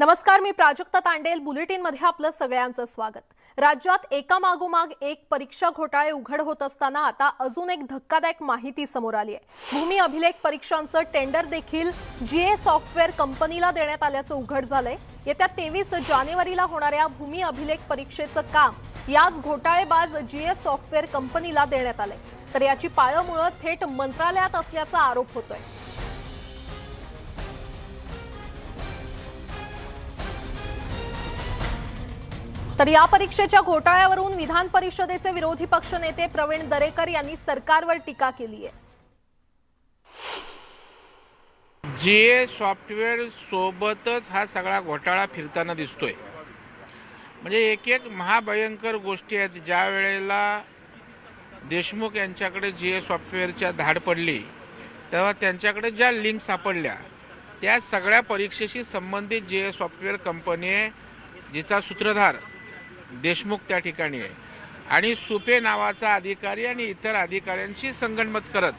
नमस्कार मी प्राजक्ता तांडेल. बुलेटिनमध्ये आपलं सगळ्यांचं स्वागत. राज्यात एका मागोमाग एक परीक्षा घोटाळे उघड होत असताना आता अजून एक धक्कादायक माहिती समोर आली आहे. भूमी अभिलेख परीक्षांचं टेंडर देखील जीए सॉफ्टवेअर कंपनीला देण्यात आल्याचं उघड झालंय. येत्या तेवीस जानेवारीला होणाऱ्या भूमी अभिलेख परीक्षेचं काम याच घोटाळेबाज जीए सॉफ्टवेअर कंपनीला देण्यात आलंय. तर याची पाळंमुळं थेट मंत्रालयात असल्याचा आरोप होतोय. तर या परीक्षेच्या घोटाळ्यावरून विधान परिषदेचे विरोधी पक्ष नेते प्रवीण दरेकर यांनी सरकारवर टीका केली आहे. जी ए सॉफ्टवेअर सोबतच हा सगळा घोटाळा फिरताना दिसतोय. म्हणजे एक एक महाभयंकर गोष्टी आहेत. ज्या वेळेला देशमुख यांच्याकडे जी ए सॉफ्टवेअरच्या धाड पडली तेव्हा त्यांच्याकडे ज्या लिंक सापडल्या त्या सगळ्या परीक्षेशी संबंधित जी ए सॉफ्टवेअर कंपनी आहे जिचा सूत्रधार देशमुख त्या ठिकाणी आहे. आणि सुपे नावाचा अधिकारी आणि इतर अधिकाऱ्यांशी संगणमत करत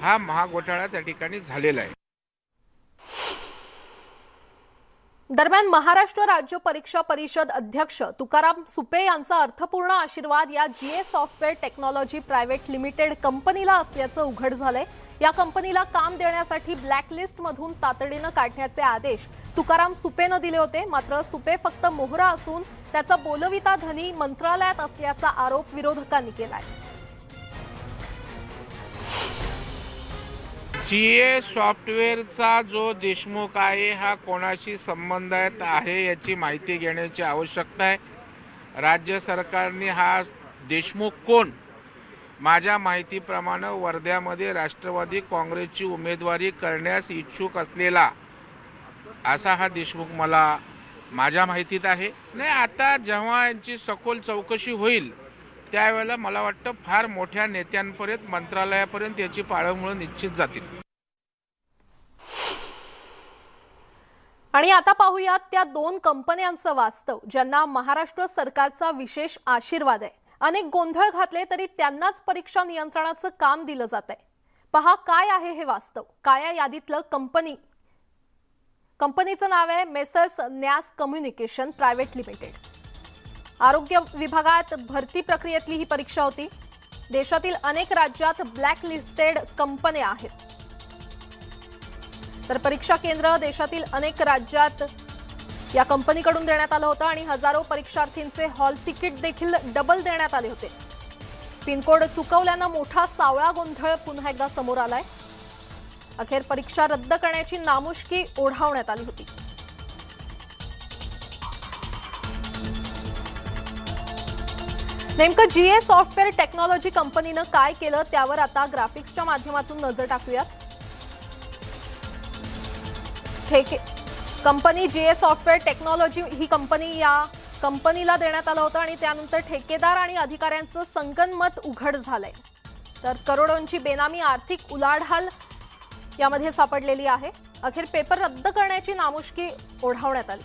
हा महाघोटाळा त्या ठिकाणी झालेला आहे. दरम्यान महाराष्ट्र राज्य परीक्षा परिषद अध्यक्ष तुकाराम सुपे यांचा अर्थपूर्ण आशीर्वाद या G A software technology private limited कंपनीला असल्याचं उघड झालंय. या कंपनीला काम देण्यासाठी ब्लॅकलिस्ट मधून तातडीनं काढण्याचे आदेश तुकाराम सुपेनं दिले होते. मात्र सुपे फक्त मोहरा असून त्याचा बोलविता धनी मंत्रालयात असल्याचा आरोप विरोधकांनी केलाय. जी ए सॉफ्टवेअरचा जो देशमुख आहे हा कोणाशी संबंधित आहे याची माहिती घेण्याची आवश्यकता आहे. राज्य सरकारने हा देशमुख कोण? माझ्या माहितीप्रमाणे वर्ध्यामध्ये राष्ट्रवादी काँग्रेसची उमेदवारी करण्यास इच्छुक असलेला असा हा देशमुख मला माझ्या माहितीत आहे. नाही आता जेव्हा यांची सखोल चौकशी होईल त्यावेळेला मला वाटतं फार मोठ्या नेत्यांपर्यंत मंत्रालयापर्यंत याची पाळंमुळं निश्चित जातील. आणि आता पाहूयात त्या दोन कंपन्यांचं वास्तव ज्यांना महाराष्ट्र सरकारचा विशेष आशीर्वाद आहे. अनेक गोंधळ घातले तरी त्यांनाच परीक्षा नियंत्रणाचं काम दिलं जात आहे पहा काय आहे हे वास्तव? काळ्या यादीतलं कंपनी? कंपनीचं नाव आहे मेसर्स न्यास कम्युनिकेशन प्रायव्हेट लिमिटेड. आरोग्य विभागात भरती प्रक्रियेतली ही परीक्षा होती. देशातील अनेक राज्यात ब्लॅक लिस्टेड कंपन्या आहेत. तर परीक्षा केंद्र देशातील अनेक राज्यात या कंपनीकडून देण्यात आलं होतं आणि हजारो परीक्षार्थींचे हॉल तिकीट देखील डबल देण्यात आले होते. पिनकोड चुकवल्यानं मोठा सावळा गोंधळ पुन्हा एकदा समोर आलाय. अखेर परीक्षा रद्द करण्याची नामुष्की ओढावण्यात आली होती. नेमकं जीए सॉफ्टवेअर टेक्नॉलॉजी कंपनीनं काय केलं त्यावर आता ग्राफिक्सच्या माध्यमातून नजर टाकूयात. Company G A software technology he company या कंपनीला देण्यात आलं होतं आणि त्यानंतर ठेकेदार आणि अधिकाऱ्यांचं संगनमत उघड झालंय. तर करोडोंची बेनामी आर्थिक उलाढाल यामध्ये सापडलेली आहे. अखेर पेपर रद्द करण्याची नामुष्की ओढावण्यात आली.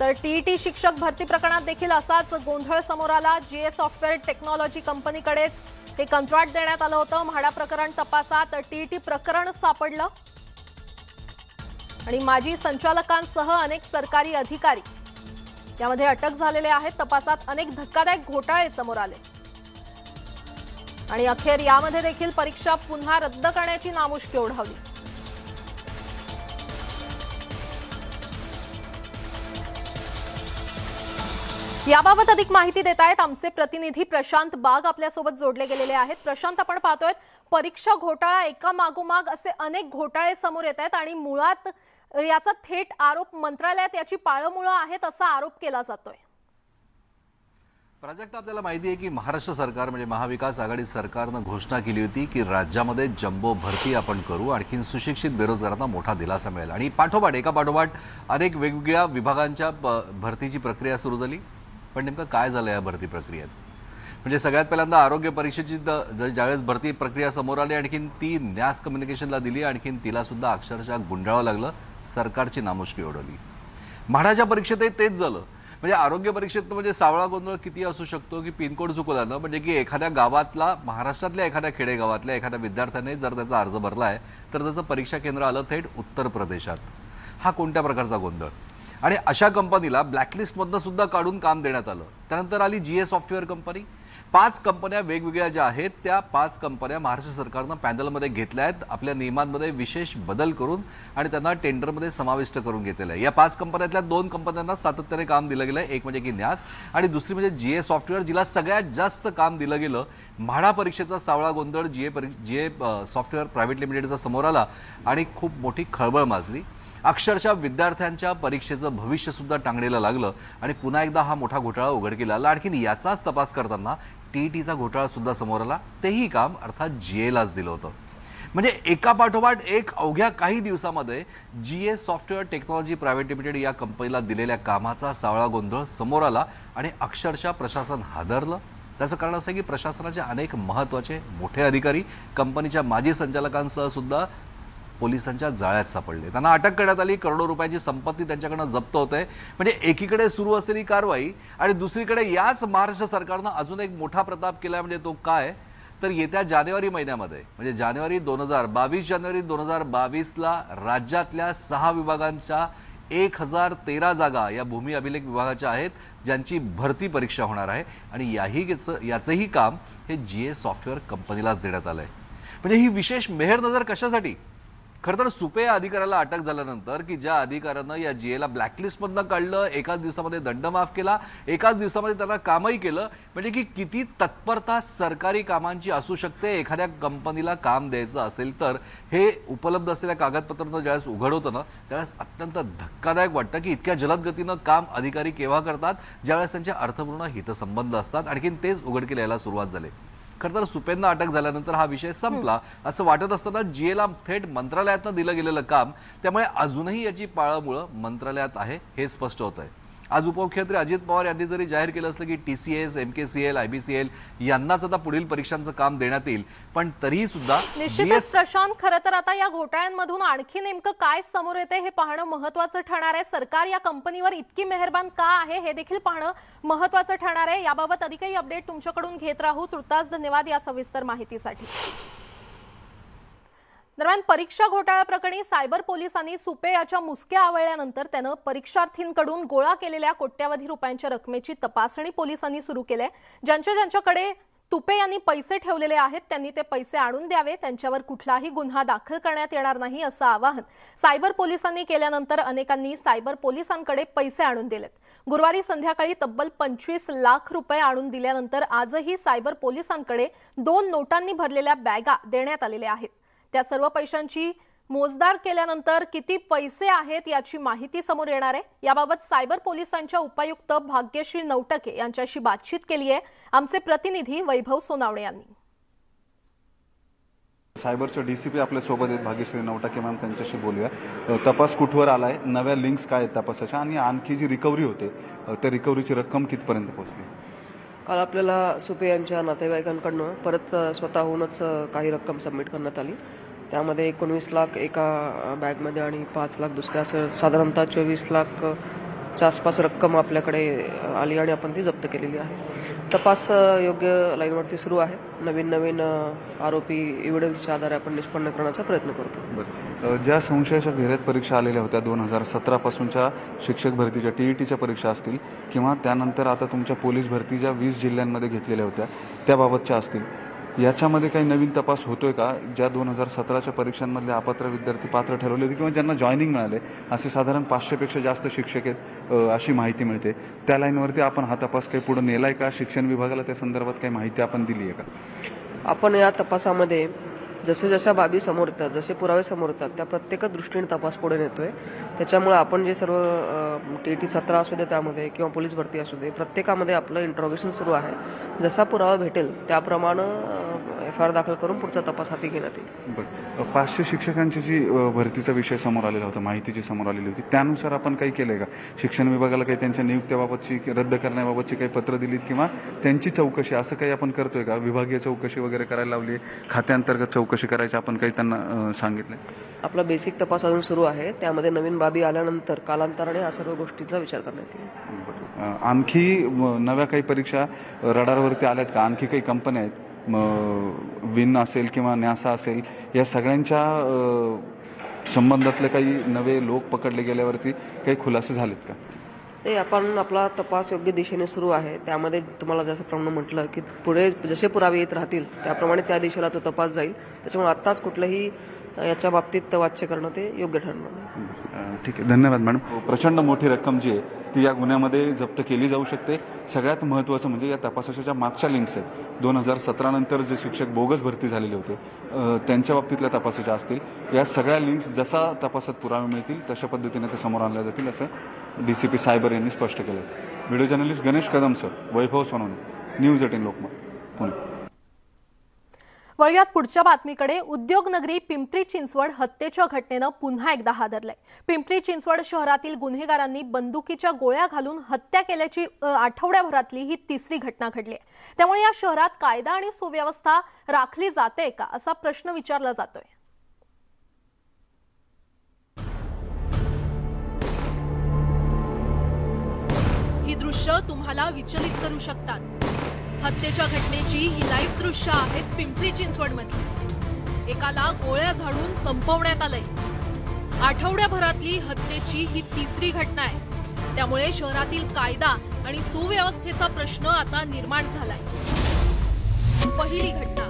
तर टीईटी शिक्षक भरती प्रकरणात देखील असाच गोंधळ समोर आला. जीए सॉफ्टवेअर टेक्नॉलॉजी कंपनीकडेच हे कंत्राट देण्यात आलं होतं. म्हाडा प्रकरण तपासात टीईटी प्रकरण सापडलं. आणि माजी संचालकांसह अनेक सरकारी अधिकारी यामध्ये अटक झालेले आहेत. तपासात अनेक धक्कादायक घोटाळे समोर आले. आणि अखेर यामध्ये देखील परीक्षा पुन्हा रद्द करण्याची नामुष्की ओढावली याबाबत अधिक माहिती देत आहेत आमचे प्रतिनिधी प्रशांत बाग आपल्यासोबत जोडले गेलेले आहेत. प्रशांत आपण पाहतोय परीक्षा घोटाळा एका मागोमाग असे अनेक घोटाळे समोर येत आहेत आणि मुळात याचा थेट आरोप मंत्रालयात याची पाळमुळं आहेत असा आरोप केला जातोय. प्राजक्ता आपल्याला माहिती आहे की महाराष्ट्र सरकार म्हणजे महाविकास आघाडी सरकारनं घोषणा केली होती की राज्यामध्ये जम्बो भरती आपण करू आणखीन सुशिक्षित बेरोजगारांना मोठा दिलासा मिळेल. आणि पाठोपाठ एका पाठोपाठ अनेक वेगवेगळ्या विभागांच्या प- भरतीची प्रक्रिया सुरू झाली. पण नेमकं काय झालं या भरती प्रक्रियेत? म्हणजे सगळ्यात पहिल्यांदा आरोग्य परीक्षेची द- ज- ज्यावेळेस भरती प्रक्रिया समोर आली आणखीन ती न्यास कम्युनिकेशनला दिली आणखीन तिला सुद्धा अक्षरशः गुंडाळावं लागलं सरकारची नामुष्की ओढवली. म्हाडाच्या परीक्षेतही तेच झालं. म्हणजे आरोग्य परीक्षेत म्हणजे सावळा गोंधळ किती असू शकतो की पिनकोड चुकवल्यानं म्हणजे की एखाद्या गावातला महाराष्ट्रातल्या एखाद्या खेडेगावातल्या एखाद्या विद्यार्थ्याने जर त्याचा अर्ज भरला आहे तर त्याचं परीक्षा केंद्र आलं थेट उत्तर प्रदेशात. हा कोणत्या प्रकारचा गोंधळ? आणि अशा कंपनीला ब्लॅकलिस्टमधनं सुद्धा काढून काम देण्यात आलं. त्यानंतर आली जी ए सॉफ्टवेअर कंपनी पाच कंपन्या वेगवेगळ्या ज्या आहेत त्या पाच कंपन्या महाराष्ट्र सरकारनं पॅनलमध्ये घेतल्या आहेत आपल्या नियमांमध्ये विशेष बदल करून आणि त्यांना टेंडरमध्ये समाविष्ट करून घेतलेलं आहे. या पाच कंपन्यातल्या दोन कंपन्यांना सातत्याने काम दिलं गेलं एक म्हणजे की न्यास आणि दुसरी म्हणजे जी ए सॉफ्टवेअर जिला सगळ्यात जास्त काम दिलं गेलं म्हाडा परीक्षेचा सावळा गोंधळ जी ए परी जी ए सॉफ्टवेअर प्रायव्हेट लिमिटेडचा समोर आला आणि खूप मोठी खळबळ माजली. अक्षरशः विद्यार्थ्यांच्या परीक्षेचं भविष्य सुद्धा टांगणीला लागलं आणि पुन्हा एकदा हा मोठा घोटाळा उघडकीला आला. आणखीन याचाच तपास करताना टीईटीचा घोटाळा सुद्धा समोर आला. तेही काम अर्थात जीएलाच दिलं होतं. म्हणजे एका पाठोपाठ एक अवघ्या काही दिवसामध्ये G A software technology private limited या कंपनीला दिलेल्या कामाचा सावळा गोंधळ समोर आला आणि अक्षरशः प्रशासन हादरलं. त्याचं कारण असं की प्रशासनाचे अनेक महत्त्वाचे मोठे अधिकारी कंपनीच्या माजी संचालकांसह सुद्धा पोलिसांच्या जाळ्यात सापडले. त्यांना अटक करण्यात आली. करोडो रुपयाची संपत्ती त्यांच्याकडनं जप्त होते. म्हणजे एकीकडे सुरू असलेली कारवाई आणि दुसरीकडे याच महाराष्ट्र सरकारनं अजून एक मोठा प्रताप केला म्हणजे तो काय? तर येत्या जानेवारी महिन्यामध्ये म्हणजे जानेवारी दोन हजार बावीस जानेवारी दोन हजार बावीसला राज्यातल्या सहा विभागांच्या एक हजार तेरा जागा या भूमी अभिलेख विभागाच्या आहेत ज्यांची भरती परीक्षा होणार आहे. आणि याही याचंही काम हे जी ए सॉफ्टवेअर कंपनीलाच देण्यात आलं आहे म्हणजे ही विशेष मेहर नजर कशासाठी? खरं तर सुपे या अधिकाऱ्याला अटक झाल्यानंतर की ज्या अधिकाऱ्यानं या जीएला ब्लॅकलिस्टमधनं काढलं एकाच दिवसामध्ये दंड माफ केला एकाच दिवसामध्ये त्यांना कामही केलं म्हणजे की किती तत्परता सरकारी कामांची असू शकते एखाद्या कंपनीला काम द्यायचं असेल तर हे उपलब्ध असलेल्या कागदपत्रांना ज्यावेळेस उघड होतं ना त्यावेळेस अत्यंत धक्कादायक वाटतं की इतक्या जलद गतीनं काम अधिकारी केव्हा करतात ज्यावेळेस त्यांचे अर्थपूर्ण हितसंबंध असतात. आणखीन तेच उघडकीला यायला सुरुवात झाली. खरं तर सुपेंना अटक झाल्यानंतर हा विषय संपला. असं वाटत असताना जीएला थेट मंत्रालयातनं दिलं गेलेलं काम त्यामुळे अजूनही याची पाळंमुळं मंत्रालयात आहे हे स्पष्ट होत आहे आज उपमुख्यमंत्री अजित पवार यांनी जरी जाहीर केलं असलं की T C S M K C L I B C L यांनाच आता पुढील परीक्षांचं काम देण्यात येईल पण तरीही सुद्धा निश्चितच प्रशांत खरं तर आता या घोटाळ्यांमधून आणखी नेमकं काय समोर येते हे पाहणं महत्वाचं ठरणार आहे. सरकार या कंपनीवर इतकी मेहरबान का आहे हे देखील पाहणं महत्वाचं ठरणार आहे. याबाबत अधिकही अपडेट तुमच्याकडून घेत राहू. तुर्तास धन्यवाद या सविस्तर माहितीसाठी. दरम्यान परीक्षा घोटाळ्याप्रकरणी सायबर पोलिसांनी सुपे याच्या मुसक्या आवळल्यानंतर त्यानं परीक्षार्थींकडून गोळा केलेल्या कोट्यावधी रुपयांच्या रकमेची तपासणी पोलिसांनी सुरू केली ज्यांच्या ज्यांच्याकडे तुपे यांनी पैसे ठेवलेले आहेत त्यांनी ते पैसे आणून द्यावे. त्यांच्यावर कुठलाही गुन्हा दाखल करण्यात येणार नाही असं आवाहन सायबर पोलिसांनी केल्यानंतर अनेकांनी सायबर पोलिसांकडे पैसे आणून दिलेत. गुरुवारी संध्याकाळी तब्बल पंचवीस लाख रुपये आणून दिल्यानंतर आजही सायबर पोलिसांकडे दोन नोटांनी भरलेल्या बॅगा देण्यात आलेल्या आहेत. त्या सर्व पैशांची मोजदार केल्यानंतर किती पैसे आहेत याची माहिती समोर येणार आहे. याबाबत सायबर पोलिसांच्या उपायुक्त भाग्यश्री नवटके यांच्याशी बातचीत केली आहे. आमचे प्रतिनिधी वैभव सोनावणे यांनी. सायबरचे डी सी पी आपल्यासोबत आहेत भाग्यश्री नवटाके मॅम त्यांच्याशी बोलूया. तपास कुठवर आला आहे नव्या लिंक्स काय आहेत तपासाच्या? आणि आणखी जी रिकव्हरी होते त्या रिकव्हरीची रक्कम कितपर्यंत पोहोचली? काल आपल्याला सुपे यांच्या नातेवाईकांकडनं परत स्वतःहूनच काही रक्कम सबमिट करण्यात आली. त्यामध्ये एकोणवीस लाख एका बॅगमध्ये आणि पाच लाख दुसऱ्या असं साधारणतः चोवीस लाख च्या आसपास रक्कम आपल्याकडे आली आणि आपण ती जप्त केलेली आहे. तपास योग्य लाईनवरती सुरू आहे. नवीन नवीन आरोपी एव्हिडन्सच्या आधारे आपण निष्पन्न करण्याचा प्रयत्न करतो. ज्या संशयाच्या घेऱ्यात परीक्षा आलेल्या होत्या दोन हजार सतरापासूनच्या शिक्षक भरतीच्या टी ई टीच्या परीक्षा असतील किंवा त्यानंतर आता तुमच्या पोलीस भरती ज्या वीस जिल्ह्यांमध्ये घेतलेल्या होत्या त्याबाबतच्या असतील याच्यामध्ये काही नवीन तपास होतोय का? ज्या दोन हजार सतराच्या परीक्षांमधले अपात्र विद्यार्थी पात्र ठरवले होते किंवा ज्यांना जॉईनिंग मिळाले असे साधारण पाचशेपेक्षा जास्त शिक्षक आहेत अशी माहिती मिळते. त्या लाईनवरती आपण हा तपास काही पुढे नेलाय का? शिक्षण विभागाला त्या संदर्भात काही माहिती आपण दिली आहे का? आपण या तपासामध्ये जसे जशा बाबी समोर येतात जसे पुरावे समोर येतात त्या प्रत्येक दृष्टीने तपास पुढे नेतोय. त्याच्यामुळे आपण जे सर्व टी टी सतरा असू दे त्यामध्ये किंवा पोलीस भरती असू दे प्रत्येकामध्ये आपलं इंट्रोगेशन सुरू आहे. जसा पुरावा भेटेल त्याप्रमाणे एफ आय आर दाखल करून पुढचा तपास हाती घेण्यात येईल. पाचशे शिक्षकांची जी भरतीचा विषय समोर आलेला होता माहितीची समोर आलेली होती त्यानुसार आपण काही केलंय का? शिक्षण विभागाला काही त्यांच्या नियुक्त्याबाबतची कि- रद्द करण्याबाबतची काही पत्र दिलीत किंवा त्यांची चौकशी असं काही आपण करतोय का? विभागीय चौकशी वगैरे करायला लावली खात्यांतर्गत चौकशी करायची आपण काही त्यांना अ, सांगितलंय? आपला बेसिक तपास अजून सुरू आहे. त्यामध्ये नवीन बाबी आल्यानंतर कालांतराने या सर्व गोष्टीचा विचार करण्यात येईल. आणखी नव्या काही परीक्षा रडारवरती आल्यात का? आणखी काही कंपन्या आहेत? मग विन असेल किंवा न्यासा असेल या सगळ्यांच्या संबंधातले काही नवे लोक पकडले गेल्यावरती काही खुलासे झालेत का? ते आपण आपला तपास योग्य दिशेने सुरू आहे. त्यामध्ये तुम्हाला जसं म्हटलं की पुढे जसे पुरावे येत राहतील त्याप्रमाणे त्या दिशेला तो तपास जाईल. त्याच्यामुळे आत्ताच कुठलंही याच्या बाबतीत वाच्य करणं ते योग्य ठरणार ठीक आहे. धन्यवाद मॅडम. प्रचंड मोठी रक्कम जी आहे ती या गुन्ह्यामध्ये जप्त केली जाऊ शकते. सगळ्यात महत्त्वाचं म्हणजे या तपासाच्या मागच्या लिंक्स आहेत. दोन हजार सतरा नंतर जे शिक्षक बोगस भरती झालेले होते त्यांच्या बाबतीतल्या तपासाच्या असतील. या सगळ्या लिंक्स जसा तपासात पुरावे मिळतील तशा पद्धतीने ते समोर आणल्या जातील असं डी सी पी सायबर यांनी स्पष्ट केलं video journalist Ganesh Kadam sir. Vaibhav Sonawane. News eighteen Lokmat Pune. वळूयात पुढच्या बातमीकडे उद्योगनगरी पिंपरी चिंचवड हत्येच्या घटनेनं पुन्हा एकदा हादरलंय पिंपरी चिंचवड शहरातील गुन्हेगारांनी बंदुकीच्या गोळ्या घालून हत्या केल्याची आठवड्याभरातली ही तिसरी घटना घडली आहे. त्यामुळे या शहरात कायदा आणि सुव्यवस्था राखली जाते का असा प्रश्न विचारला जातोय. ही दृश्य तुम्हाला विचलित करू शकतात. हत्येच्या घटनेची ही लाईव्ह दृश्य आहेत पिंपरी चिंचवड एकाला गोळ्या झाडून संपवण्यात आलंय. आठवड्याभरातली हत्येची ही तिसरी घटना आहे. त्यामुळे शहरातील कायदा आणि सुव्यवस्थेचा प्रश्न आता निर्माण झालाय. पहिली घटना.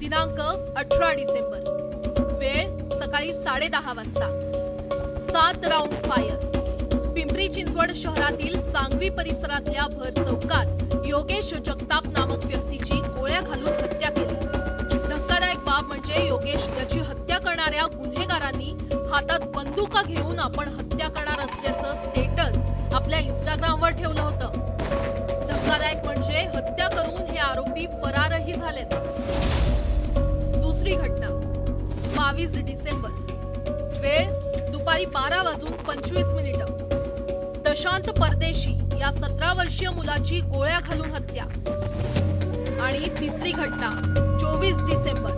दिनांक अठरा डिसेंबर. वेळ सकाळी साडेदहा वाजता. सात राऊंड फायर पिंपरी चिंचवड शहरातील सांगवी परिसरातल्या भर चौकात योगेश जगताप नामक व्यक्तीची गोळ्या घालून हत्या केली. धक्कादायक बाब म्हणजे योगेश याची हत्या करणाऱ्या गुन्हेगारांनी हातात बंदुका घेऊन आपण हत्या करणार असल्याचं स्टेटस आपल्या इंस्टाग्रामवर ठेवलं होतं. धक्कादायक म्हणजे हत्या करून हे आरोपी फरारही झालेत. दुसरी घटना बावीस डिसेंबर. वेळ दुपारी बारा वाजून पंचवीस मिनिटं. दशांत परदेशी. या सतरा वर्षीय मुलाची गोळ्या घालून हत्या. आणि तिसरी घटना चोवीस डिसेंबर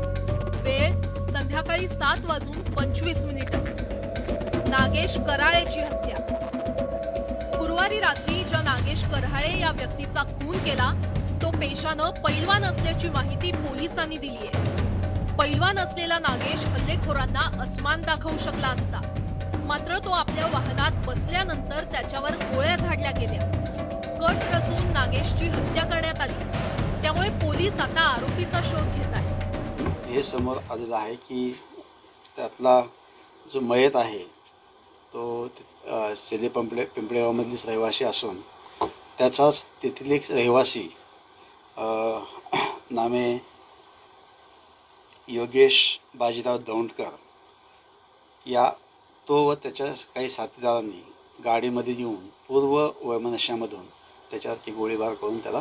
वेळ संध्याकाळी सात वाजून पंचवीस मिनिट. नागेश कराळेची हत्या. गुरुवारी रात्री ज्या नागेश कराळे या व्यक्तीचा खून केला तो पेशानं पैलवान असल्याची माहिती पोलिसांनी दिली आहे पैलवान असलेला नागेश हल्लेखोरांना अस्मान दाखवू शकला असता. मात्र तो आपल्या वाहनात बसल्यानंतर त्याच्यावर गोळ्या झाडल्या गेल्या. कट रचून नागेशची हत्या करण्यात आली. त्यामुळे पोलीस आता आरोपीचा शोध घेत आहेत. हे समोर आलेलं आहे की त्यातला जो मयत आहे तो ति- अ, सेले पिंपळे पिंपळेगावमधलीच रहिवासी असून त्याचाच तेथील एक रहिवासी नामे योगेश बाजीराव दौंडकर या तो व त्याच्या काही साथीदारांनी गाडीमध्ये येऊन पूर्व वैमनस्यामधून त्याच्यावरती गोळीबार करून त्याला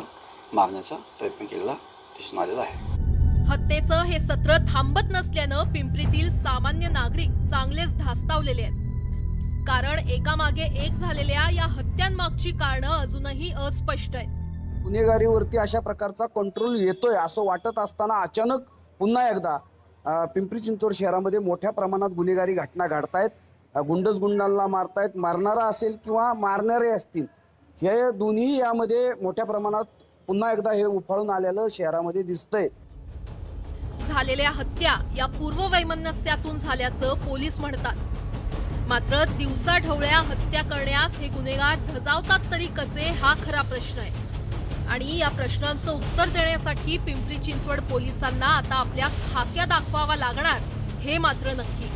मारण्याचा प्रयत्न केलेला दिसून आलेला आहे. हत्येचं हे सत्र थांबत नसल्यानं पिंपरीतील सामान्य नागरिक चांगलेच धास्तावलेले आहेत. कारण एकामागे एक झालेल्या या हत्यांमागची कारणं अजूनही अस्पष्ट आहेत. गुन्हेगारीवरती अशा प्रकारचा कंट्रोल येतोय असं वाटत असताना अचानक पुन्हा एकदा अ, पिंपरी चिंचवड शहरामध्ये मोठ्या प्रमाणात गुन्हेगारी घटना घडतायत. गुंडच गुंडांना मारतायत. मारणारा असेल किंवा मारणारे असतील हे दोन्ही यामध्ये मोठ्या प्रमाणात पुन्हा एकदा हे उफाळून आलेलं शहरामध्ये दिसतंय. झालेल्या हत्या या पूर्व वैमनस्यातून झाल्याचं पोलीस म्हणतात. मात्र दिवसा ढवळ्या हत्या करण्यास हे गुन्हेगार धजावतात तरी कसे हा खरा प्रश्न आहे. आणि या प्रश्नांचं उत्तर देण्यासाठी पिंपरी चिंचवड पोलिसांना आता आपल्या खाक्या दाखवावा लागणार हे मात्र नक्की.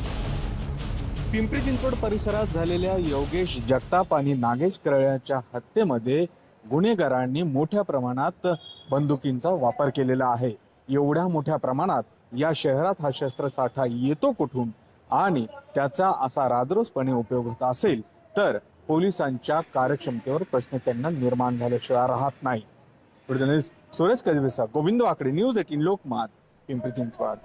पिंपरी चिंचवड परिसरात झालेल्या योगेश जगताप आणि नागेश करळ्याच्या हत्येमध्ये गुन्हेगारांनी मोठ्या प्रमाणात बंदुकींचा वापर केलेला आहे. एवढ्या मोठ्या प्रमाणात या शहरात हा शस्त्रसाठा येतो कुठून आणि त्याचा असा रादरोसपणे उपयोग होत असेल तर पोलिसांच्या कार्यक्षमतेवर प्रश्न त्यांना निर्माण झाल्याशिवाय राहत नाही. जर्नलिस्ट सुरेश कजबेसा गोविंद वाकडे न्यूज एटीन लोकमात पिंपरी चिंचवड.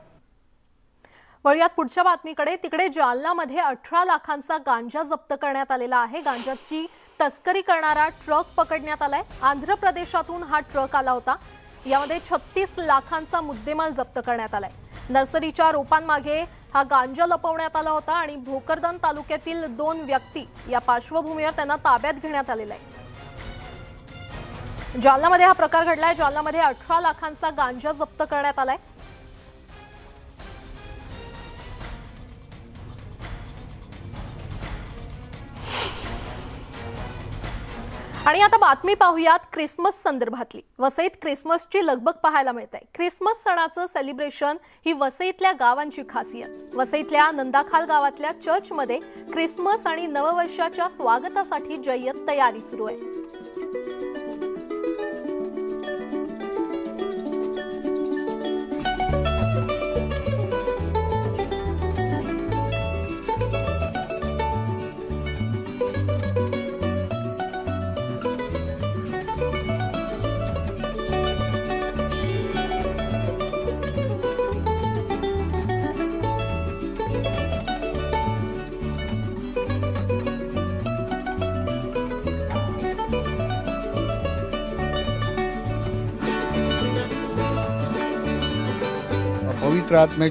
वळूयात पुढच्या बातमीकडे. तिकडे जालनामध्ये अठरा लाखांचा गांजा जप्त करण्यात आलेला आहे. गांजाची तस्करी करणारा ट्रक पकडण्यात आलाय. आंध्र प्रदेशातून हा ट्रक आला होता. यामध्ये छत्तीस लाखांचा मुद्देमाल जप्त करण्यात आलाय. नर्सरीच्या रोपांमागे हा गांजा लपवण्यात आला होता आणि भोकरदन तालुक्यातील दोन व्यक्ती या पार्श्वभूमीवर त्यांना ताब्यात घेण्यात आलेला आहे. जालनामध्ये हा प्रकार घडलाय. जालनामध्ये अठरा लाखांचा गांजा जप्त करण्यात आलाय. आणि आता बातमी पाहूयात क्रिसमस संदर्भातली. वसईत क्रिसमसची लगबग पाहायला मिळते ख्रिसमस सणाचं सेलिब्रेशन ही वसईतल्या गावांची खासियत. वसईतल्या नंदाखाल गावातल्या चर्चमध्ये क्रिसमस आणि नववर्षाच्या स्वागतासाठी जय्यत तयारी सुरू आहे. पवित्र आत्मे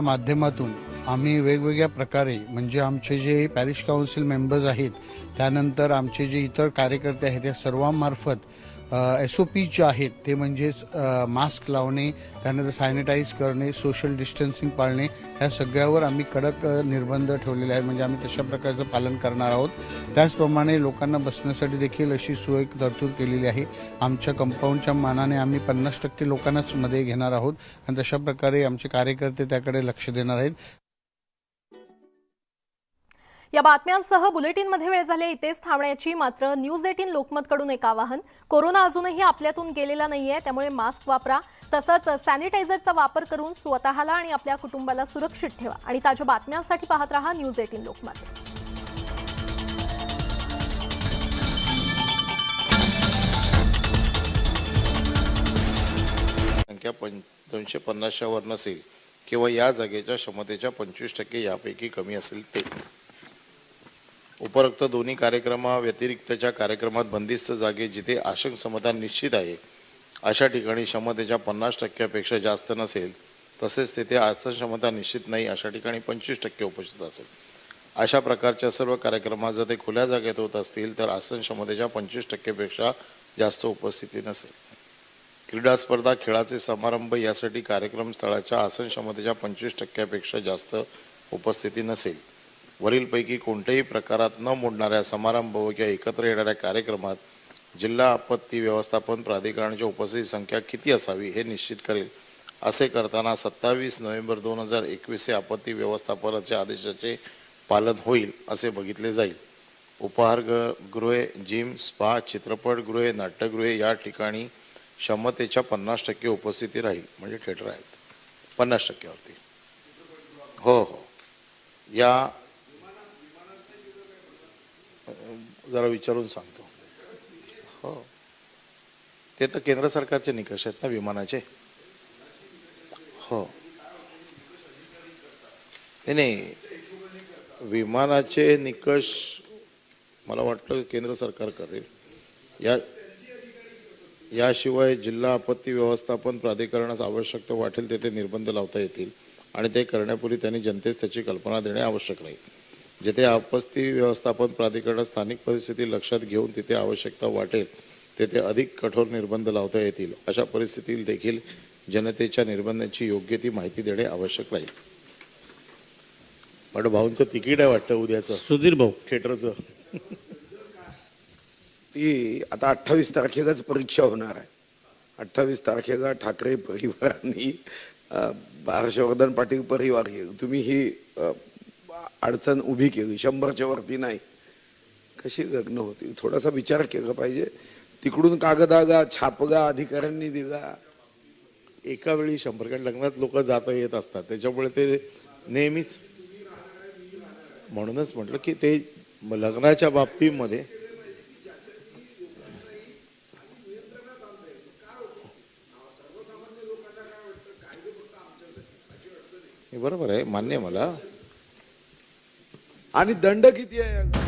माध्यमातून आम्ही वेगवेगळ्या प्रकारे म्हणजे आमचे जे पॅरिश काउन्सिल मेंबर्स आहेत त्यानंतर आमचे जे इतर कार्यकर्ते आहेत त्या सर्वांमार्फत एस ओ पी जे आहेत ते म्हणजेच मास्क लावणे त्यानंतर सॅनिटाईज करणे सोशल डिस्टन्सिंग पाळणे ह्या सगळ्यावर आम्ही कडक निर्बंध ठेवलेले आहेत. म्हणजे आम्ही तशा प्रकारचं पालन करणार आहोत. त्याचप्रमाणे लोकांना बसण्यासाठी देखील अशी सोय तरतूद केलेली आहे. आमच्या कंपाऊंडच्या मानाने आम्ही पन्नास टक्के लोकांनाच मध्ये घेणार आहोत. आणि तशा प्रकारे आमचे कार्यकर्ते त्याकडे लक्ष देणार आहेत. या बातम्यांसह बुलेटिनमध्ये वेळ झाली इथेच थांबण्याची. मात्र न्यूज एटीन लोकमतकडून एक आवाहन कोरोना अजूनही आपल्यातून गेलेला नाहीये त्यामुळे मास्क वापरा. तसंच सॅनिटायझरचा वापर करून स्वतःला आणि आपल्या कुटुंबाला सुरक्षित ठेवा. आणि ताज्या बातम्यांसाठी पाहत रहा न्यूज एटीन लोकमत. संख्या पं दोनशे पन्नासच्या वर नसेल किंवा या जागेच्या क्षमतेच्या पंचवीस टक्के यापैकी कमी असेल ते. उपरोक्त दोन्ही कार्यक्रमाव्यतिरिक्तच्या कार्यक्रमात बंदिस्त जागे जिथे आसन क्षमता निश्चित आहे. अशा ठिकाणी क्षमतेच्या पन्नास टक्क्यापेक्षा जास्त नसेल तसेच तेथे आसन क्षमता निश्चित नाही अशा ठिकाणी पंचवीस टक्के उपस्थित असेल. अशा प्रकारच्या सर्व कार्यक्रमात जर ते खुल्या जागेत होत असतील तर आसन क्षमतेच्या पंचवीस टक्केपेक्षा जास्त उपस्थिती नसेल. क्रीडा स्पर्धा खेळाचे समारंभ यासाठी कार्यक्रम स्थळाच्या आसन क्षमतेच्या पंचवीस टक्क्यापेक्षा जास्त उपस्थिती नसेल. वरीलपैकी कोणत्याही प्रकारात न मोडणाऱ्या समारंभ किंवा एकत्र येणाऱ्या कार्यक्रमात जिल्हा आपत्ती व्यवस्थापन प्राधिकरणाची उपस्थिती संख्या किती असावी हे निश्चित करेल. असे करताना सत्तावीस नोव्हेंबर दोन हजार एकवीस हे आपत्ती व्यवस्थापनाच्या आदेशाचे पालन होईल असे बघितले जाईल. उपहारगृहे जिम स्पा चित्रपटगृहे नाट्यगृहे या ठिकाणी क्षमतेच्या पन्नास टक्के उपस्थिती राहील म्हणजे थिएटर आहेत. पन्नास टक्क्यावरती. हो हो. या अं, जरा विचारून सांगतो. हो. ते तर केंद्र सरकारचे निकष आहेत ना विमानाचे. हो. नाही नाही. विमानाचे निकष मला वाटतं केंद्र सरकार करेल. या याशिवाय जिल्हा आपत्ती व्यवस्थापन प्राधिकरणास आवश्यक वाटेल तेथे निर्बंध लावता येतील आणि ते करण्यापूर्वी त्यांनी जनतेस त्याची कल्पना देणे आवश्यक राहील. जेथे आपत्ती व्यवस्थापन प्राधिकरण स्थानिक परिस्थिती लक्षात घेऊन तिथे आवश्यकता वाटेल तेथे अधिक कठोर निर्बंध लावता येतील. अशा परिस्थितीत देखील जनतेच्या निर्बंधांची योग्य ती माहिती देणे आवश्यक राहील. पण भाऊंचं तिकीट आहे वाटतं उद्याचं. सुधीर भाऊ. थिएटरचं. ती आता अठ्ठावीस तारखेलाच परीक्षा होणार आहे. अठ्ठावीस तारखेला ठाकरे परिवारांनी हर्षवर्धन पाटील परिवार तुम्ही ही अडचण उभी केली. शंभरच्या वरती नाही. कशी लग्न होती? थोडासा विचार केला पाहिजे. तिकडून कागदागा छापगा अधिकाऱ्यांनी दिला. एका वेळी शंभर कारण लग्नात लोक जाता येत असतात. त्याच्यामुळे ते नेहमीच म्हणूनच म्हटलं की ते लग्नाच्या बाबतीमध्ये हे बरोबर आहे. मान्य मला. आणि दंड किती आहे?